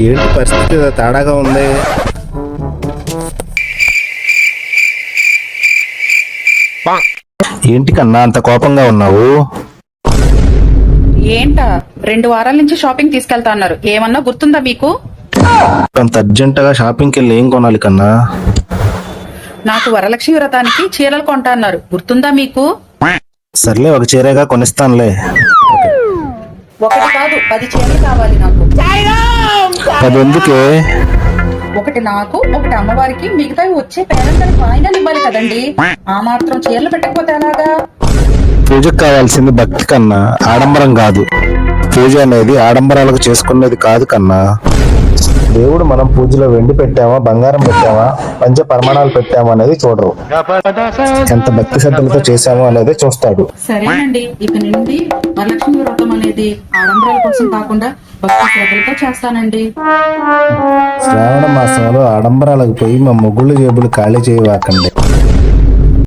ఏంటి పరిస్థితి? తేడాగా ఉంది. ఏంటి కన్నా అంత కోపంగా ఉన్నావు? ఏంటా? రెండు వారాల నుంచి షాపింగ్ తీసుకెళ్తా అన్నారు. ఏమన్నా గుర్తుందా మీకు? అంత అర్జెంటుగా షాపింగ్కి వెళ్ళి ఏం కొనాలి కన్నా? నాకు వరలక్ష్మి వ్రతానికి చీరలు కొంటా అన్నారు. గుర్తుందా మీకు? సర్లే ఒక చీరగా కొనిస్తానులే. ఒకటి కాదు పది చీరలు కావాలి నాకు. అది ఎందుకే ఒకటి నాకు ఒకటి అమ్మవారికి మిగతావి వచ్చే పేరెంట్లకు వాయినాలు ఇవ్వాలి కదండి. ఆ మాత్రం చీరలు పెట్టకపోతే ఎలాగా? పూజకు కావాల్సింది భక్తి కన్నా ఆడంబరం కాదు. పూజ అనేది ఆడంబరాలకు చేసుకునేది కాదు కన్నా. దేవుడు మనం పూజలో వెండి పెట్టామా బంగారం పెట్టామా పంచ పరిమాణాలు పెట్టామా అనేది చూడరు. ఎంత భక్తి శ్రద్ధలతో చేశామో అనేది చూస్తాడు. సరేనండి ఇక నుండి వరలక్ష్మి వ్రతం అనేది ఆడంబరాల కోసం కాకుండా భక్తి శ్రద్ధలతో చేస్తానండి. శ్రావణ మాసంలో ఆడంబరాలకు పోయి మా మొగుళ్ళు జేబులు ఖాళీ చేయవాకండి.